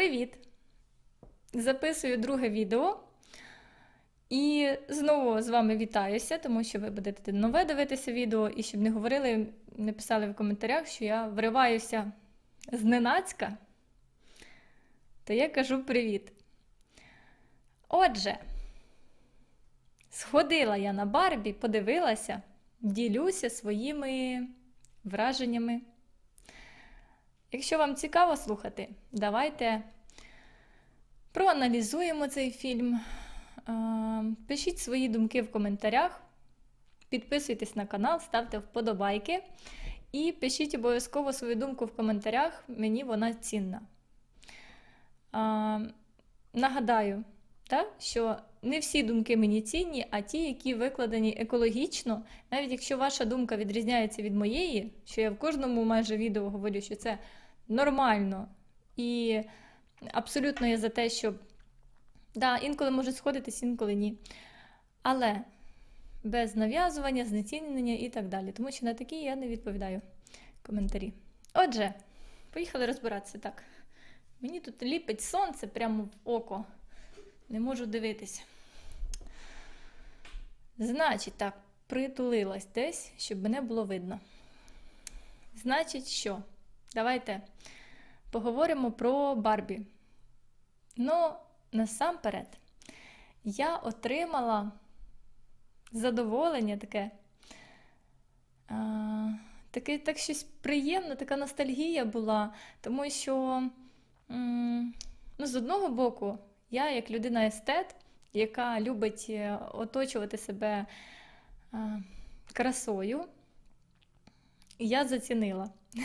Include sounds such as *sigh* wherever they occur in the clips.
Привіт! Записую друге відео. І знову з вами вітаюся, тому що ви будете нове дивитися відео, і щоб не говорили, не писали в коментарях, що я вриваюся зненацька, то я кажу привіт. Отже, сходила я на Барбі, подивилася, ділюся своїми враженнями. Якщо вам цікаво слухати, давайте проаналізуємо цей фільм. Е, Пишіть свої думки в коментарях, підписуйтесь на канал, ставте вподобайки і пишіть обов'язково свою думку в коментарях, мені вона цінна. Е, Нагадаю, що не всі думки мені цінні, а ті, які викладені екологічно, навіть якщо ваша думка відрізняється від моєї, що я в кожному майже відео говорю, що це нормально і абсолютно я за те, щоб да, інколи може сходитись, інколи ні. Але без нав'язування, знецінення і так далі. Тому що на такі я не відповідаю коментарі. Отже, поїхали розбиратися так. Мені тут ліпить сонце прямо в око. Не можу дивитися. Значить, так, притулилась десь, щоб мене було видно. Значить, що? Давайте поговоримо про Барбі. Ну, насамперед, я отримала задоволення таке. А, таке так щось приємне, така ностальгія була, тому що, ну, з одного боку, я, як людина-естет, яка любить е, оточувати себе а, красою, я зацінила. *laughs*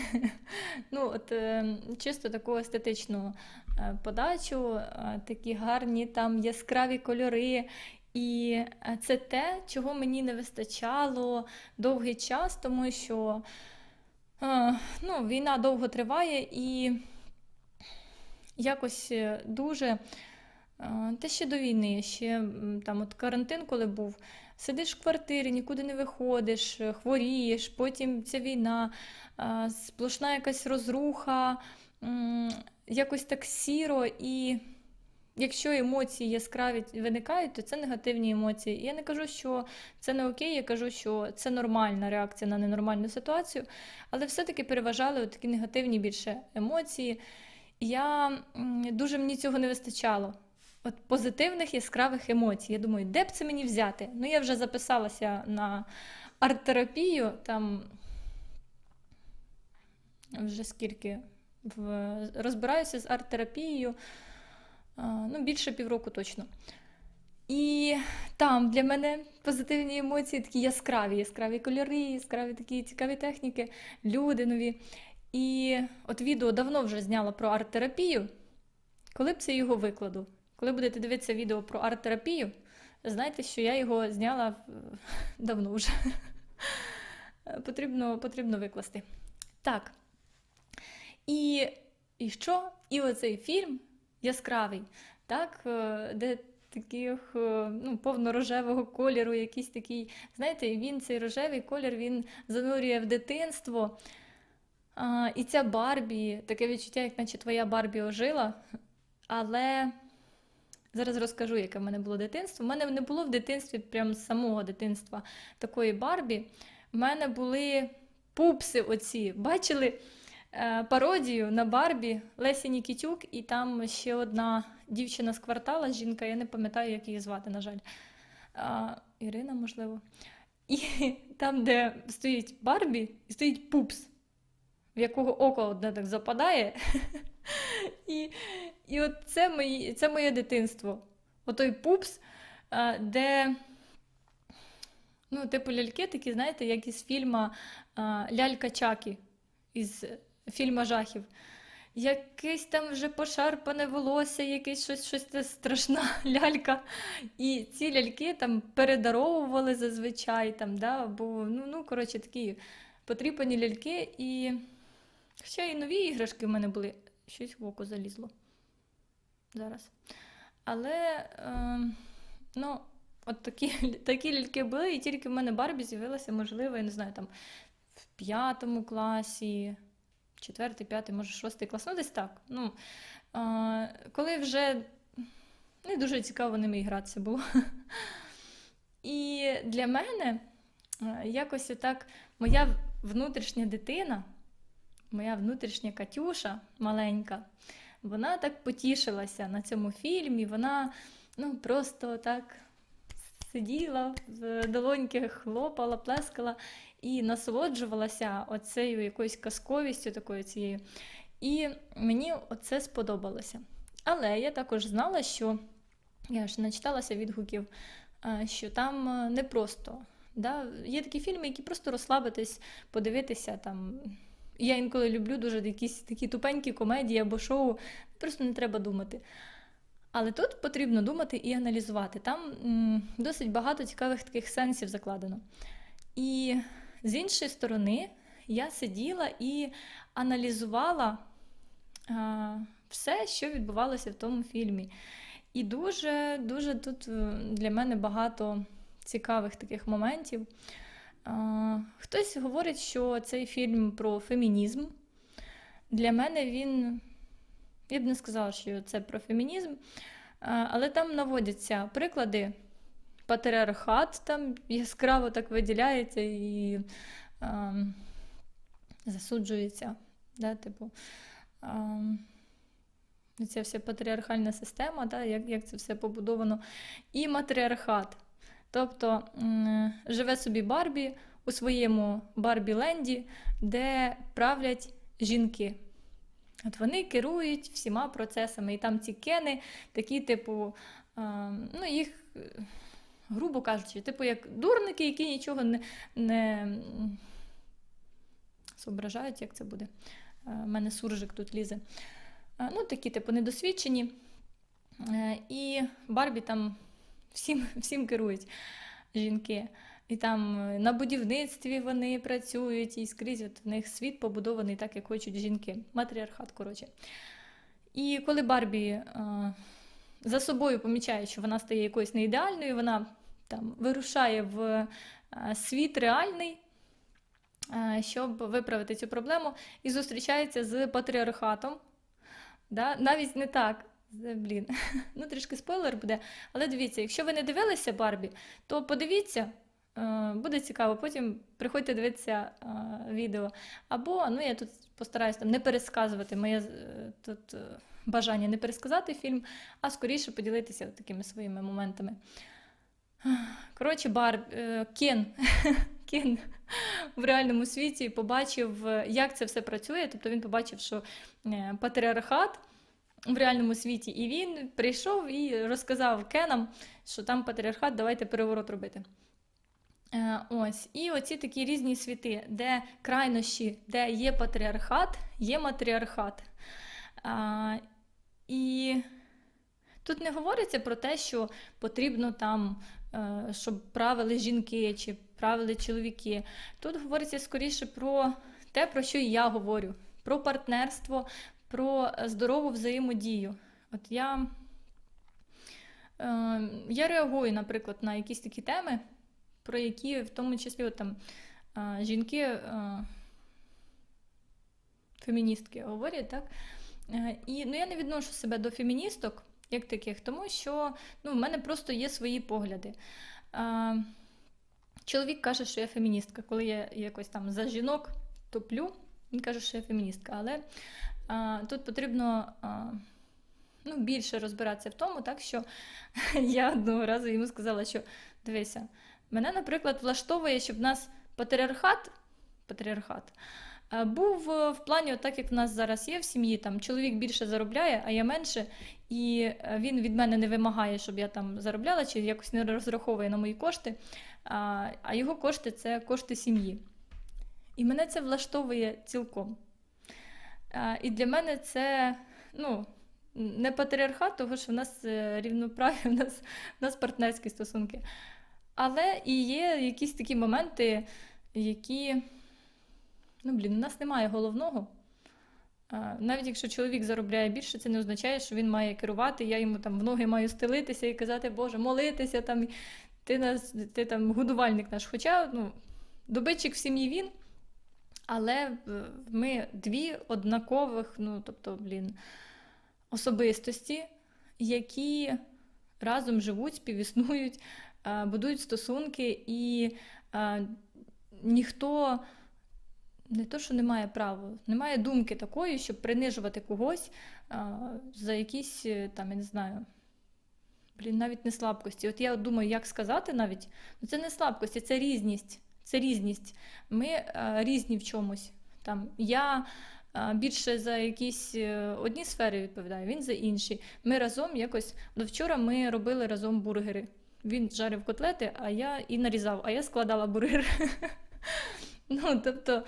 Ну, от е, чисто таку естетичну е, подачу, е, такі гарні там яскраві кольори. І це те, чого мені не вистачало довгий час, тому що ну, війна довго триває і якось дуже. Та ще до війни, ще там от карантин, коли був, сидиш в квартирі, нікуди не виходиш, е, хворієш, потім ця війна, сплошна якась розруха, якось так сіро, і якщо емоції яскраві виникають, то це негативні емоції. І я не кажу, що це не окей, я кажу, що це нормальна реакція на ненормальну ситуацію, але все-таки переважали такі негативні більше емоції. Я дуже мені цього не вистачало. От позитивних яскравих емоцій. Я думаю, де б це мені взяти? Ну, я вже записалася на арт-терапію, там вже скільки в... розбираюся з арт-терапією, ну, більше півроку точно. І там для мене позитивні емоції такі яскраві, яскраві кольори, яскраві такі цікаві техніки, люди нові. І от відео давно вже зняла про арт-терапію. Коли б це його викладу? Коли будете дивитися відео про арт-терапію, знайте, що я його зняла е, *laughs* давно вже. Потрібно, потрібно викласти. Так. І, і що? І оцей фільм яскравий, так, е, де таких е, ну, повно-рожевого кольору, якийсь такий, знаєте, він цей рожевий колір він занурює в дитинство. А, і ця Барбі, таке відчуття, як наче твоя Барбі ожила. Але зараз розкажу, яке в мене було дитинство. У мене не було в дитинстві, прям з самого дитинства такої Барбі. У мене були пупси оці. Бачили е, пародію на Барбі Лесі Нікітюк, і там ще одна дівчина з квартала, жінка, я не пам'ятаю, як її звати, на жаль. А, Ірина, можливо. І *laughs* там, де стоїть Барбі, стоїть пупс в якого око одне так западає. *laughs* І і от це, мої, це моє дитинство. Отой пупс, де, ну, типу ляльки такі, знаєте, як із фільму Лялька Чакі, із фільму жахів. Якесь там вже пошарпане волосся, якесь щось щось страшна *laughs* лялька. І ці ляльки там передаровували зазвичай, там, да, бо, ну, ну, коротше, такі потріпані ляльки. І Хоча і нові іграшки в мене були, щось в око залізло зараз. Але, е, ну, от такі *laughs* такі ляльки були, і тільки в мене Барбі з'явилася, можливо, я не знаю, там в п'ятому класі, четвертий, п'ятий, може, шостий клас, ну десь так. Ну, А, коли вже не дуже цікаво ними гратися було. *laughs* І для мене е, якось отак моя внутрішня дитина, моя внутрішня Катюша маленька, вона так потішилася на цьому фільмі. Вона ну, просто так сиділа, в долоньки хлопала, плескала і насолоджувалася оцею якоюсь казковістю такою цією. І мені оце сподобалося. Але я також знала, що я ж начиталася відгуків, е, що там е, не просто. Да? Є такі фільми, які просто розслабитись, подивитися там. Я інколи люблю дуже якісь такі тупенькі комедії або шоу, просто не треба думати. Але тут потрібно думати і аналізувати. Там м, досить багато цікавих таких сенсів закладено. І з іншої сторони, я сиділа і аналізувала а, все, що відбувалося в тому фільмі. І дуже, дуже тут е, для мене багато цікавих таких моментів. Хтось говорить, що цей фільм про фемінізм. Для мене він, я б не сказала, що це про фемінізм, але там наводяться приклади. Патріархат там яскраво так виділяється і а, засуджується. Да, типу, а, Ця вся патріархальна система, да, як, як це все побудовано, і матріархат. Тобто живе собі Барбі у своєму Барбі-ленді, де правлять жінки. От вони керують всіма процесами. І там ці кени, такі, типу, ну, їх, грубо кажучи, типу, як дурники, які нічого не не зображають, як це буде. У мене суржик тут лізе. Ну, такі, типу, недосвідчені. Е, І Барбі там всім, *laughs* всім керують жінки. І там е, на будівництві вони працюють, і скрізь от в них світ побудований так, як хочуть жінки. Матріархат, коротше. І коли Барбі е, за собою помічає, що вона стає якоюсь неідеальною, вона там вирушає в е, світ реальний, е, щоб виправити цю проблему, і зустрічається з патріархатом. Да? Навіть не так. Блін, *laughs* ну трішки спойлер буде. Але дивіться, якщо ви не дивилися Барбі, то подивіться, е, буде цікаво. Потім приходьте дивитися е, відео. Або ну я тут постараюсь там не пересказувати моє е, тут бажання не пересказати фільм, а скоріше поділитися такими своїми моментами. Коротше, Барб, е, Кен. *laughs* Кен в реальному світі побачив, як це все працює. Тобто він побачив, що патріархат в реальному світі, і він прийшов і розказав Кенам, що там патріархат, давайте переворот робити. Е, Ось, і оці такі різні світи, де крайнощі, де є патріархат, є матріархат. А, І тут не говориться про те, що потрібно там, е, щоб правили жінки чи правили чоловіки. Тут говориться скоріше про те, про що і я говорю: про партнерство, про здорову взаємодію. От я, е, я реагую, наприклад, на якісь такі теми, про які в тому числі от, там, е, жінки, е, феміністки говорять, так? Е, і ну, я не відношу себе до феміністок як таких, тому що ну, в мене просто є свої погляди. Е, чоловік каже, що я феміністка. Коли я якось там за жінок топлю, він каже, що я феміністка. Але тут потрібно ну, більше розбиратися в тому, так що *laughs* я одного разу йому сказала, що дивися, мене, наприклад, влаштовує, щоб в нас патріархат, патріархат був е, в плані, так як в нас зараз є в сім'ї, там чоловік більше заробляє, а я менше, і е, він від мене не вимагає, щоб я там заробляла, чи якось не розраховує на мої кошти. А, а його кошти це кошти сім'ї. І мене це влаштовує цілком. І для мене це ну, не патріархат, тому що в нас е, рівноправі, в нас, в нас партнерські стосунки. Але і є якісь такі моменти, які, ну, блін, у нас немає головного. Навіть якщо чоловік заробляє більше, це не означає, що він має керувати. Я йому там в ноги маю стелитися і казати, Боже, молитися, там, ти нас, ти там годувальник наш. Хоча ну, добитчик в сім'ї він. Але е, ми дві однакових, ну, тобто, блін, особистості, які разом живуть, співіснують, е, будують стосунки, і е, ніхто не то, що не має права, немає думки такої, щоб принижувати когось за якісь там, я не знаю. Блін, навіть не слабкості. От я думаю, як сказати навіть, ну це не слабкості, це різність. Це різність. Ми е, різні в чомусь. Там я е, більше за якісь е, одні сфери відповідаю, він за інші. Ми разом якось. До вчора ми робили разом бургери. Він жарив котлети, а я і нарізав, а я складала бургер. *laughs* Ну, тобто,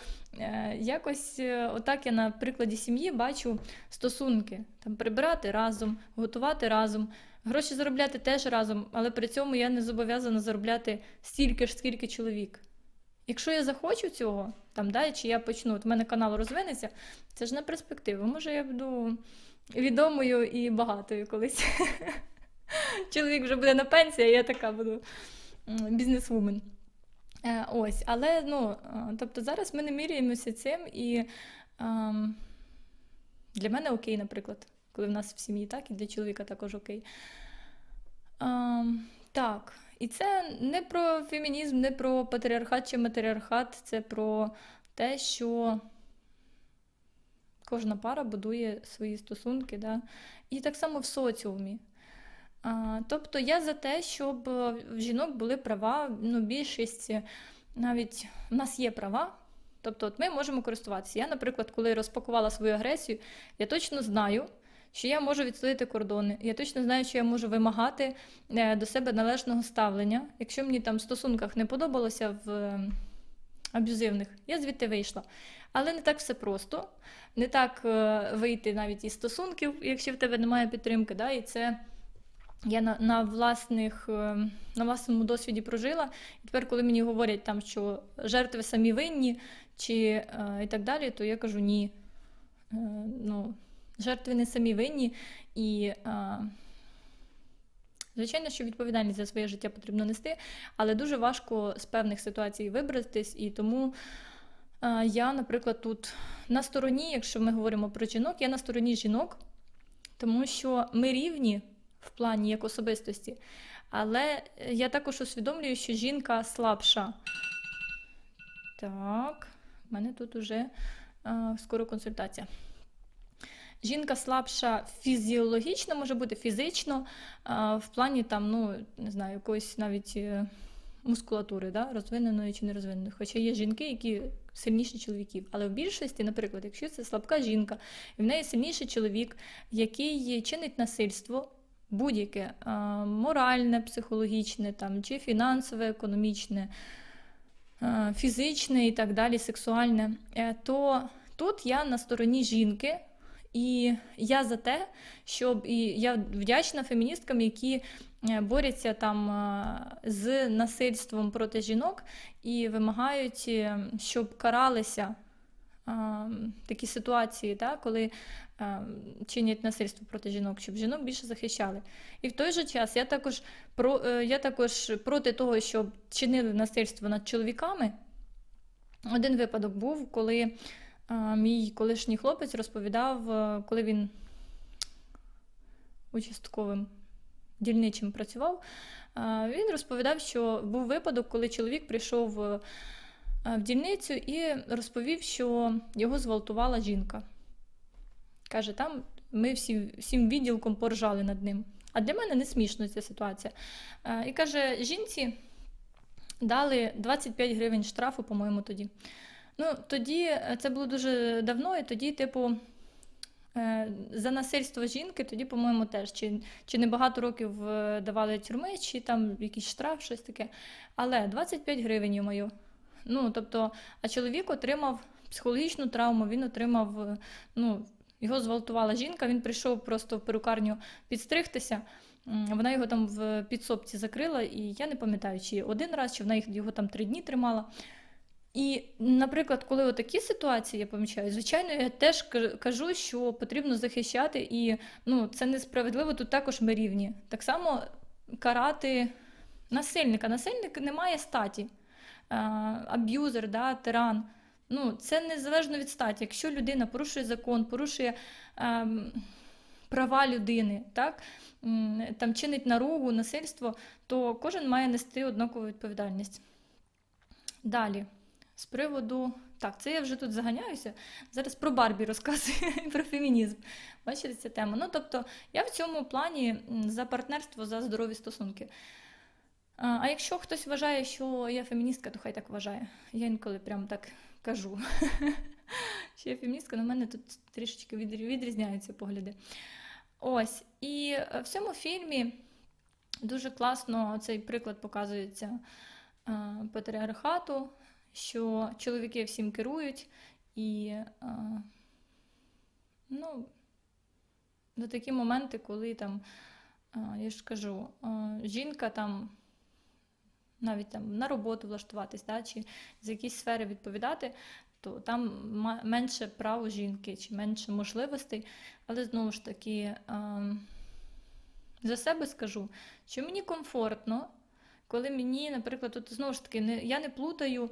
якось отак я на прикладі сім'ї бачу стосунки. Там прибирати разом, готувати разом, гроші заробляти теж разом, але при цьому я не зобов'язана заробляти стільки ж, скільки чоловік. Якщо я захочу цього, там, да, чи я почну, от в мене канал розвинеться, це ж на перспективу. Може, я буду відомою і багатою колись. *laughs* Чоловік вже буде на пенсії, а я така буду бізнесвумен. Е, Ось, але ну, е, тобто зараз ми не міряємося цим, і ем, для мене окей, наприклад, коли в нас в сім'ї так, і для чоловіка також окей. Ем, так, і це не про фемінізм, не про патріархат чи матріархат, це про те, що кожна пара будує свої стосунки, да? і так само в соціумі. А, тобто я за те, щоб в жінок були права, ну, більшість навіть в нас є права. Тобто, от ми можемо користуватися. Я, наприклад, коли розпакувала свою агресію, я точно знаю, що я можу відстояти кордони. Я точно знаю, що я можу вимагати е, до себе належного ставлення. Якщо мені там в стосунках не подобалося в аб'юзивних, я звідти вийшла. Але не так все просто. Не так е, вийти навіть із стосунків, якщо в тебе немає підтримки. Да? І це я на, на, власних, е, на власному досвіді прожила. І тепер, коли мені говорять, там, що жертви самі винні чи і так далі, то я кажу ні. Ну, жертви не самі винні. І, е, звичайно, що відповідальність за своє життя потрібно нести, але дуже важко з певних ситуацій вибратись. І тому я, наприклад, тут на стороні, якщо ми говоримо про жінок, я на стороні жінок, тому що ми рівні в плані як особистості. Але я також усвідомлюю, що жінка слабша. Так, в мене тут уже а, скоро консультація. Жінка слабша фізіологічно, може бути фізично, в плані там, ну, не знаю, якоїсь навіть е, мускулатури, да, розвиненої чи не розвиненої. Хоча є жінки, які сильніші чоловіків. Але в більшості, наприклад, якщо це слабка жінка, і в неї сильніший чоловік, який чинить насильство, будь-яке моральне, психологічне, там, чи фінансове, економічне, фізичне і так далі, сексуальне, е, то тут я на стороні жінки. І я за те, щоб і я вдячна феміністкам, які е, борються там е, з насильством проти жінок і вимагають, е, щоб каралися такі ситуації, да, коли чинять насильство проти жінок, щоб жінок більше захищали. І в той же час я також про я також проти того, щоб чинили насильство над чоловіками. Один випадок був, коли мій колишній хлопець розповідав, е, коли він участковим дільничим працював, він розповідав, що був випадок, коли чоловік прийшов е, в дільницю і розповів, що його зґвалтувала жінка. Каже, там ми всі, всім відділком поржали над ним. А для мене не смішно ця ситуація. Е, І каже, жінці дали 25 гривень штрафу, по-моєму, тоді. Ну, тоді е, це було дуже давно, і тоді, типу, е, за насильство жінки, тоді, по-моєму, теж чи, чи не багато років е, давали тюрми, чи там якийсь штраф, щось таке. Але 25 гривень йому. Ну, тобто, а чоловік отримав психологічну травму, він отримав, ну, його зґвалтувала жінка, він прийшов просто в перукарню підстригтися. Вона його там в підсобці закрила, і я не пам'ятаю, чи один раз, чи вона його там три дні тримала. І, наприклад, коли отакі ситуації я помічаю, звичайно, я теж кажу, що потрібно захищати, і ну, це несправедливо, тут також ми рівні. Так само карати насильника. Насильник не має статі. Аб'юзер, да, тиран. Ну, це незалежно від статі. Якщо людина порушує закон, порушує ем, права людини, так, там чинить наругу, насильство, то кожен має нести однакову відповідальність. Далі, з приводу. Так, це я вже тут заганяюся. Зараз про Барбі розказую *laughs* про фемінізм. Бачите ця тема. Ну, тобто, я в цьому плані за партнерство, за здорові стосунки. А якщо хтось вважає, що я феміністка, то хай так вважає. Я інколи прям так кажу. *laughs* Що я феміністка, але в мене тут трішечки відрізняються погляди. Ось. І в цьому фільмі дуже класно цей приклад показується патріархату, що чоловіки всім керують, і е, ну, до такі моменти, коли там, е, я ж кажу, е, жінка там навіть там на роботу влаштуватись, да, чи з якісь сфери відповідати, то там менше прав жінки чи менше можливостей. Але знову ж таки, за себе скажу, що мені комфортно, коли мені, наприклад, тут знову ж таки, не, я не плутаю.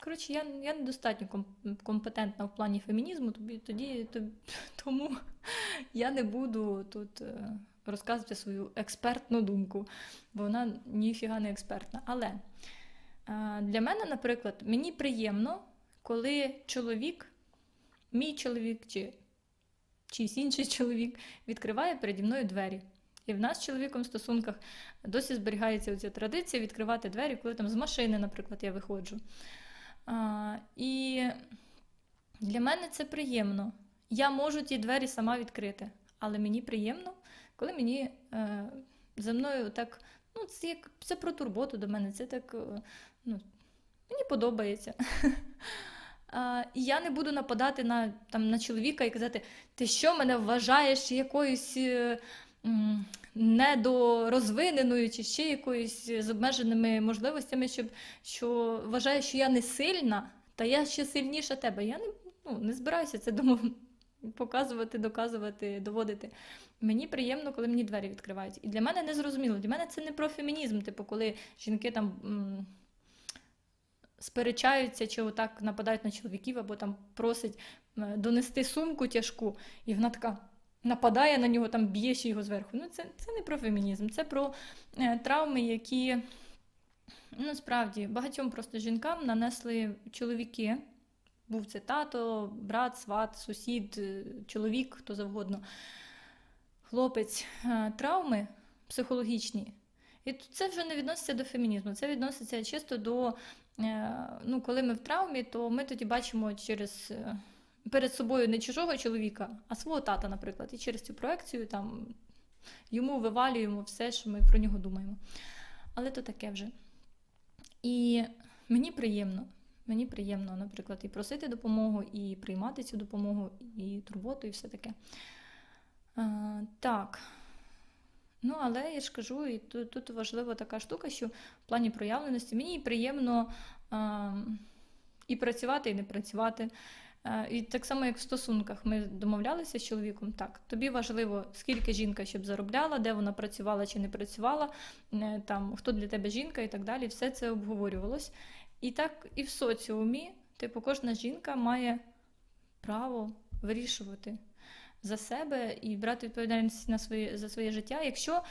Коротше, я, я недостатньо компетентна в плані фемінізму, тобі, тоді, то- *laughs* тому я не буду тут е, розказувати свою експертну думку, бо вона ніфіга не експертна. Але е, для мене, наприклад, мені приємно, коли чоловік, мій чоловік чи чийсь інший *laughs* чоловік відкриває переді мною двері. І в нас з чоловіком в стосунках досі зберігається ця традиція відкривати двері, коли там з машини, наприклад, я виходжу. А, і для мене це приємно. Я можу ті двері сама відкрити, але мені приємно, коли мені е, за мною так, ну, це як це про турботу до мене, це так, е, ну, мені подобається. *laughs* І я не буду нападати на, там, на чоловіка і казати, ти що мене вважаєш якоюсь е, недорозвиненою чи ще якоюсь з обмеженими можливостями, щоб що вважаєш, що я не сильна, та я ще сильніша тебе. Я не, ну, не збираюся це думав, показувати, доказувати, доводити. Мені приємно, коли мені двері відкривають. І для мене не зрозуміло. Для мене це не про фемінізм, типу, коли жінки там. м, Сперечаються, чи отак нападають на чоловіків, або там просить донести сумку тяжку, і вона така нападає на нього, там б'є ще його зверху. Ну, це, це не про фемінізм, це про е, травми, які ну, справді багатьом просто жінкам нанесли чоловіки. Був це тато, брат, сват, сусід, е, чоловік, хто завгодно, хлопець, е, травми психологічні. І це вже не відноситься до фемінізму, це відноситься чисто до, ну, коли ми в травмі, то ми тоді бачимо через перед собою не чужого чоловіка, а свого тата, наприклад. І через цю проекцію там йому вивалюємо все, що ми про нього думаємо. Але то таке вже. І мені приємно. Мені приємно, наприклад, і просити допомогу, і приймати цю допомогу, і турботу, і все таке. А, так. Ну, але я ж кажу, і тут, тут важлива така штука, що в плані проявленості мені приємно а, і працювати, і не працювати. Е, І так само, як в стосунках, ми домовлялися з чоловіком, так, тобі важливо, скільки жінка щоб заробляла, де вона працювала чи не працювала, е, там, хто для тебе жінка і так далі. Все це обговорювалось. І так і в соціумі, типу, кожна жінка має право вирішувати за себе і брати відповідальність на своє, за своє життя. Якщо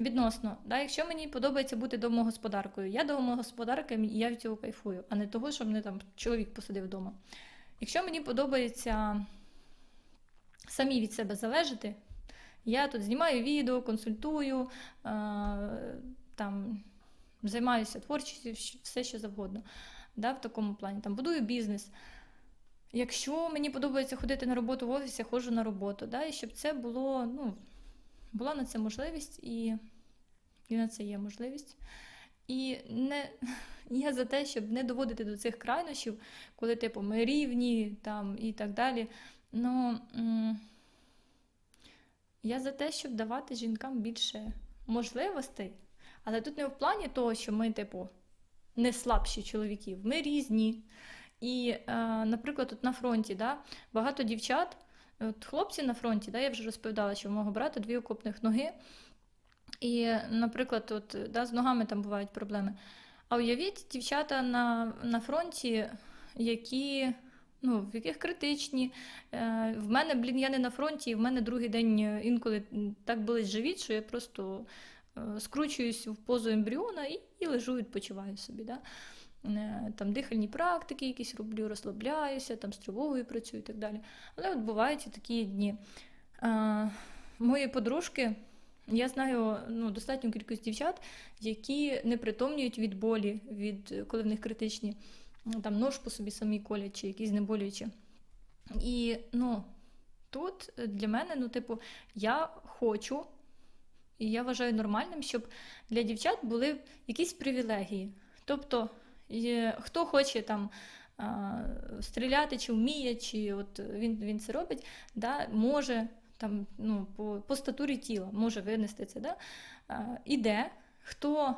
відносно, да, якщо мені подобається бути домогосподаркою, я домогосподарка і я від цього кайфую, а не того, щоб мене там чоловік посадив вдома. Якщо мені подобається самі від себе залежати, я тут знімаю відео, консультую, е, там, займаюся творчістю, все що завгодно. Да, в такому плані там будую бізнес. Якщо мені подобається ходити на роботу в офісі, я ходжу на роботу. Да, і щоб це було, ну, була на це можливість, і, і на це є можливість. І не, *laughs* я за те, щоб не доводити до цих крайнощів, коли, типу, ми рівні там, і так далі. Ну, я за те, щоб давати жінкам більше можливостей, але тут не в плані того, що ми, типу, не слабші чоловіків, ми різні. І, е, наприклад, тут на фронті да, багато дівчат, от хлопці на фронті, да, я вже розповідала, що в мого брата дві окопних ноги. І, наприклад, от, да, з ногами там бувають проблеми. А уявіть, дівчата на, на фронті, які ну, в яких критичні. Е, в мене, блін, я не на фронті, і в мене другий день е, інколи так болить живіт, що я просто е, скручуюсь в позу ембріона і, і лежу, відпочиваю собі. Да? Е, Там дихальні практики якісь роблю, розслабляюся, там з тривогою працюю і так далі. Але от бувають і такі дні. Мої подружки, я знаю ну, достатню кількість дівчат, які не притомнюють від болі, від, коли в них критичні ну, там нож по собі самі колять чи якісь знеболюючі. І ну, тут для мене, ну, типу, я хочу, і я вважаю нормальним, щоб для дівчат були якісь привілегії. Тобто, є- хто хоче там. Стріляти чи вміє, чи от він, він це робить, да, може там, ну, по, по статурі тіла може винести це. Да? Іде, хто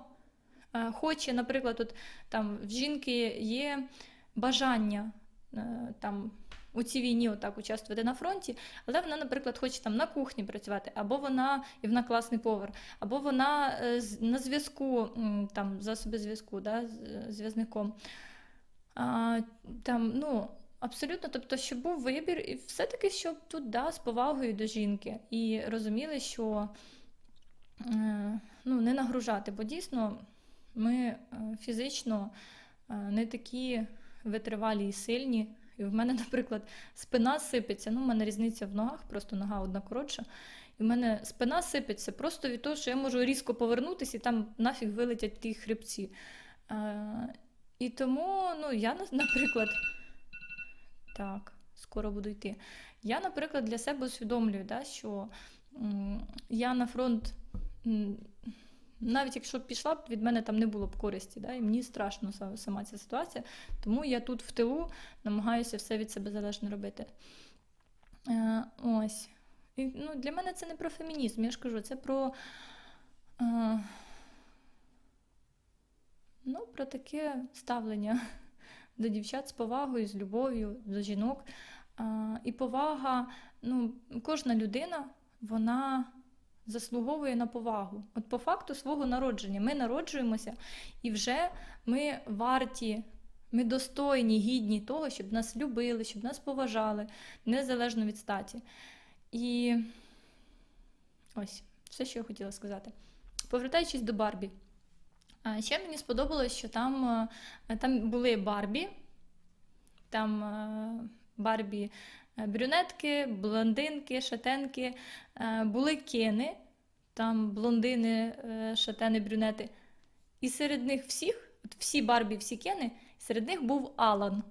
хоче, наприклад, от, там, в жінки є бажання е, там, у цій війні отак участвувати на фронті, але вона, наприклад, хоче там на кухні працювати, або вона і вона класний повар, або вона е, на зв'язку, засоби зв'язку, да, зв'язником. А, там, ну, абсолютно, тобто, щоб був вибір, і все-таки, щоб тут да, з повагою до жінки. І розуміли, що е, ну, не нагружати, бо дійсно ми е, фізично е, не такі витривалі і сильні. І в мене, *laughs* наприклад, спина сипеться. Ну, в мене різниця в ногах, просто нога одна коротша. І в мене спина сипеться просто від того, що я можу різко повернутися і там нафіг вилетять ті хребці. І тому, ну, я, *laughs* наприклад, так, скоро буду йти. Я, наприклад, для себе усвідомлюю, да, що я на фронт, навіть якщо б пішла від мене там не було б користі. Да, і мені страшно сама ця ситуація. Тому я тут в тилу намагаюся все від себе залежно робити. Е, ось. І, ну, для мене це не про фемінізм, я ж кажу, це про. Е, Ну, про таке ставлення до дівчат з повагою, з любов'ю, до жінок. І повага, ну, кожна людина, вона заслуговує на повагу. От по факту свого народження ми народжуємося, і вже ми варті, ми достойні, гідні того, щоб нас любили, щоб нас поважали, незалежно від статі. І ось, все, що я хотіла сказати. Повертаючись до Барбі. Ще мені сподобалось, що там, е, там були Барбі, там е, Барбі е, брюнетки, блондинки, шатенки, були кени, там блондини, шатени, брюнети. І серед них всіх, от всі Барбі, всі кени, серед них був Алан.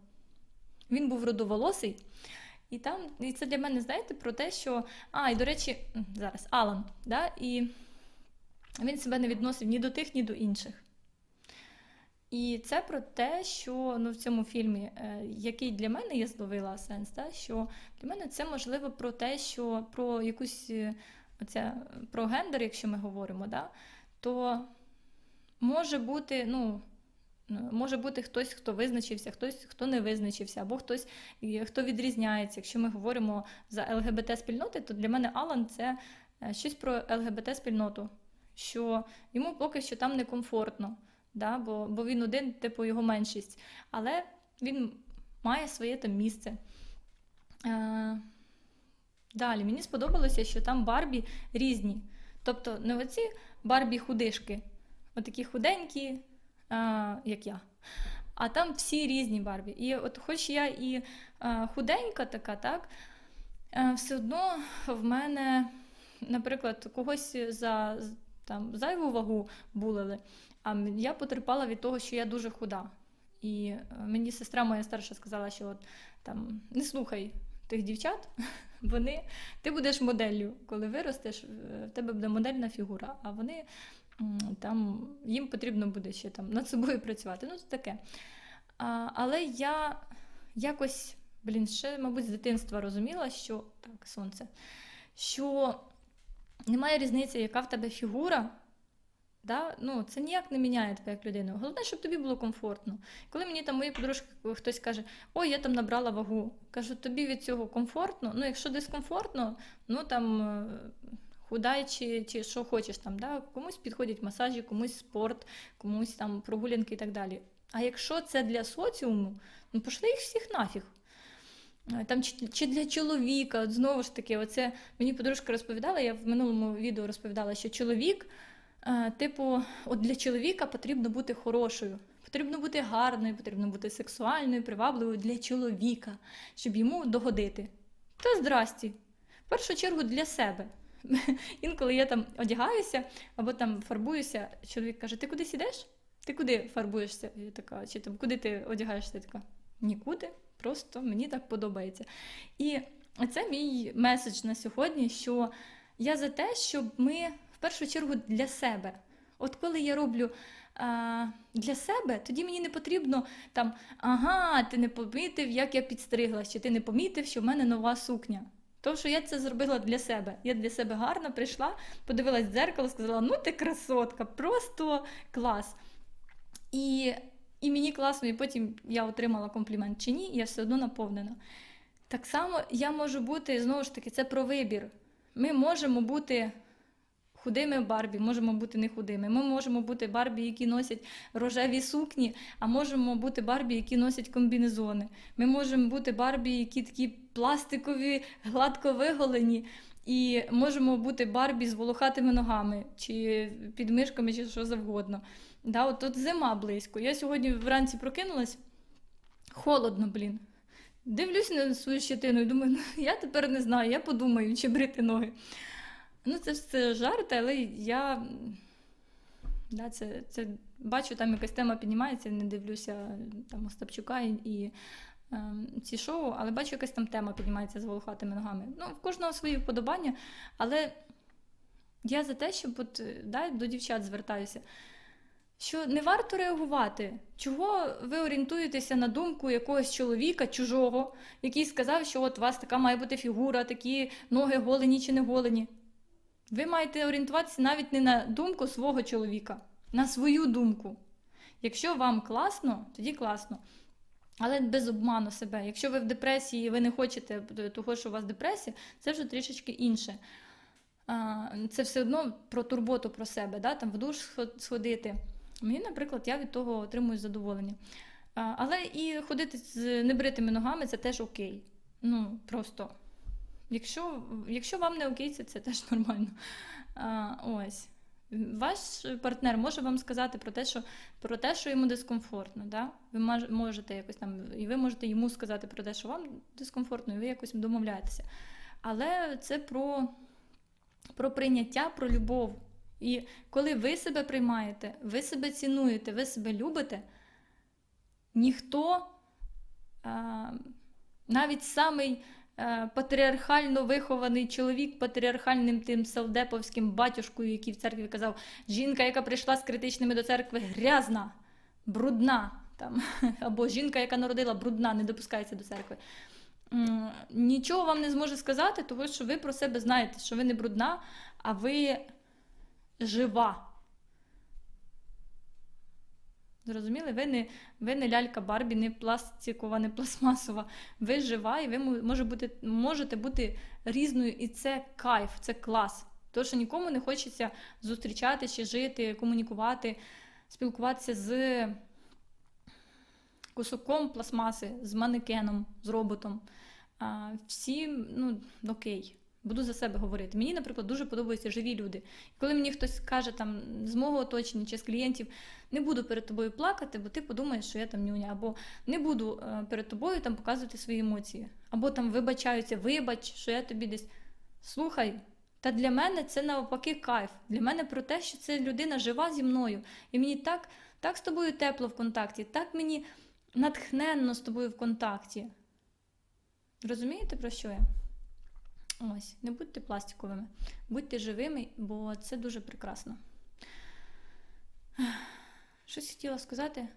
Він був родоволосий. І там, і це для мене, знаєте, про те, що. А, і до речі, зараз Алан, да? і він себе не відносив ні до тих, ні до інших. І це про те, що ну, в цьому фільмі, е, який для мене я зловила сенс, да, що для мене це можливо про те, що про якусь е, оце, про гендер, якщо ми говоримо, да, то може бути, ну, ну, може бути хтось, хто визначився, хтось, хто не визначився, або хтось, е, хто відрізняється. Якщо ми говоримо за ЛГБТ-спільноти, то для мене Алан це е, щось про ЛГБТ-спільноту, що йому поки що там некомфортно да, бо, бо він один, типу його меншість. Але він має своє там місце. Е, далі, мені сподобалося, що там Барбі різні. Тобто не оці Барбі худишки, отакі худенькі, е, як я. А там всі різні Барбі. І от хоч я і е, худенька така, так, е, все одно в мене, наприклад, когось за там, зайву вагу булили. А я потерпала від того, що я дуже худа. І е, мені сестра моя старша сказала, що от там не слухай тих дівчат, *laughs* вони ти будеш моделлю, коли виростеш, е, в тебе буде модельна фігура, а вони там їм потрібно буде ще там над собою працювати. Ну, це таке. А, але я якось, блін, ще, мабуть, з дитинства розуміла, що так, сонце, що немає різниці, яка в тебе фігура. Да? Ну, це ніяк не міняє тебе як людину. Головне, щоб тобі було комфортно. Коли мені там мої подружки хтось каже, ой, я там набрала вагу. Кажу, тобі від цього комфортно. Ну, якщо дискомфортно, ну там е, худай чи, чи що хочеш там, да? комусь підходять масажі, комусь спорт, комусь там прогулянки і так далі. А якщо це для соціуму, ну пошли їх всіх нафіг. Е, Там чи, чи для чоловіка, от знову ж таки, оце мені подружка розповідала, я в минулому відео розповідала, що чоловік, типу, от для чоловіка потрібно бути хорошою, потрібно бути гарною, потрібно бути сексуальною, привабливою для чоловіка, щоб йому догодити. Та здрасті. В першу чергу для себе. *laughs* Інколи я там одягаюся або там фарбуюся, чоловік каже: Ти кудись ідеш? Ти куди фарбуєшся? Я така, чи там куди ти одягаєшся? Я така, нікуди, просто мені так подобається. І це мій меседж на сьогодні, що я за те, щоб ми першу чергу для себе. От коли я роблю а, для себе, тоді мені не потрібно там, ага, ти не помітив, як я підстриглась, чи ти не помітив, що в мене нова сукня. Тому що я це зробила для себе. Я для себе гарно прийшла, подивилась в дзеркало, сказала: ну ти красотка, просто клас. І, і мені класно, і потім я отримала комплімент чи ні, я все одно наповнена. Так само я можу бути, знову ж таки, це про вибір. Ми можемо бути худими Барбі, можемо бути не худими. Ми можемо бути Барбі, які носять рожеві сукні, а можемо бути Барбі, які носять комбінезони. Ми можемо бути Барбі, які такі пластикові, гладко виголені. І можемо бути Барбі з волохатими ногами, чи підмишками, чи що завгодно. Да, от тут зима близько. Я сьогодні вранці прокинулась, холодно, блін. Дивлюсь на свою щетину і думаю, ну я тепер не знаю, я подумаю, чи брити ноги. Ну, це все жарт, але я да, це, це, бачу, там якась тема піднімається, не дивлюся там Остапчука і, і е, ці шоу, але бачу, якась там тема піднімається з волохатими ногами. Ну, в кожного свої вподобання, але я за те, щоб от, да, до дівчат звертаюся. Що не варто реагувати. Чого ви орієнтуєтеся на думку якогось чоловіка чужого, який сказав, що от у вас така має бути фігура, такі ноги голені чи не голені? Ви маєте орієнтуватися навіть не на думку свого чоловіка, на свою думку. Якщо вам класно, тоді класно. Але без обману себе. Якщо ви в депресії ви не хочете того, що у вас депресія, це вже трішечки інше. Це все одно про турботу про себе, да? там в душ сходити. Мені, наприклад, я від того отримую задоволення. Але і ходити з небритими ногами це теж окей. Ну, просто. Якщо якщо вам не окей, це, теж нормально. А, Ось. Ваш партнер може вам сказати про те, що про те, що йому дискомфортно. Да? Ви можете якось там, І ви можете йому сказати про те, що вам дискомфортно, і ви якось домовляєтеся. Але це про, про прийняття, про любов. І коли ви себе приймаєте, ви себе цінуєте, ви себе любите, ніхто, а, навіть самий патріархально вихований чоловік, патріархальним тим Савдеповським батюшкою, який в церкві казав, жінка, яка прийшла з критичними до церкви, грязна, брудна. Там, *laughs* Або жінка, яка народила брудна, не допускається до церкви. Нічого вам не зможе сказати, тому що ви про себе знаєте, що ви не брудна, а ви жива. Зрозуміли? Ви не ви не лялька Барбі, не пластикова, не пластмасова. Ви жива, і ви може бути, можете бути різною, і це кайф, це клас. Тому що нікому не хочеться зустрічатися, жити, комунікувати, спілкуватися з кусоком пластмаси, з манекеном, з роботом. А, Всі, ну, окей. Буду за себе говорити. Мені, наприклад, дуже подобаються живі люди. І коли мені хтось каже там з мого оточення чи з клієнтів, не буду перед тобою плакати, бо ти подумаєш, що я там нюня, або не буду е, перед тобою там показувати свої емоції, або там вибачаються, вибач, що я тобі десь слухай. Та для мене це навпаки кайф. Для мене про те, що це людина жива зі мною. І мені так, так з тобою тепло в контакті, так мені натхненно з тобою в контакті. Розумієте, про що я? Ось, не будьте пластиковими, будьте живими, бо це дуже прекрасно. Щось хотіла сказати?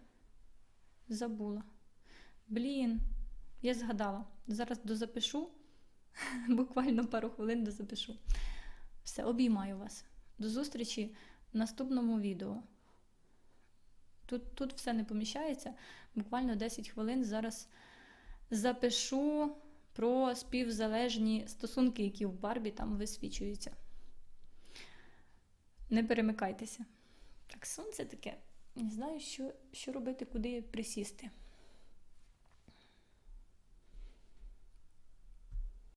Забула. Блін, я згадала. Зараз дозапишу, *laughs* буквально пару хвилин дозапишу. Все, обіймаю вас. До зустрічі в наступному відео. Тут, Тут все не поміщається. Буквально 10 хвилин зараз запишу про співзалежні стосунки, які в Барбі там висвічуються. Не перемикайтеся. Так, сонце таке. Не знаю, що, що робити, куди присісти.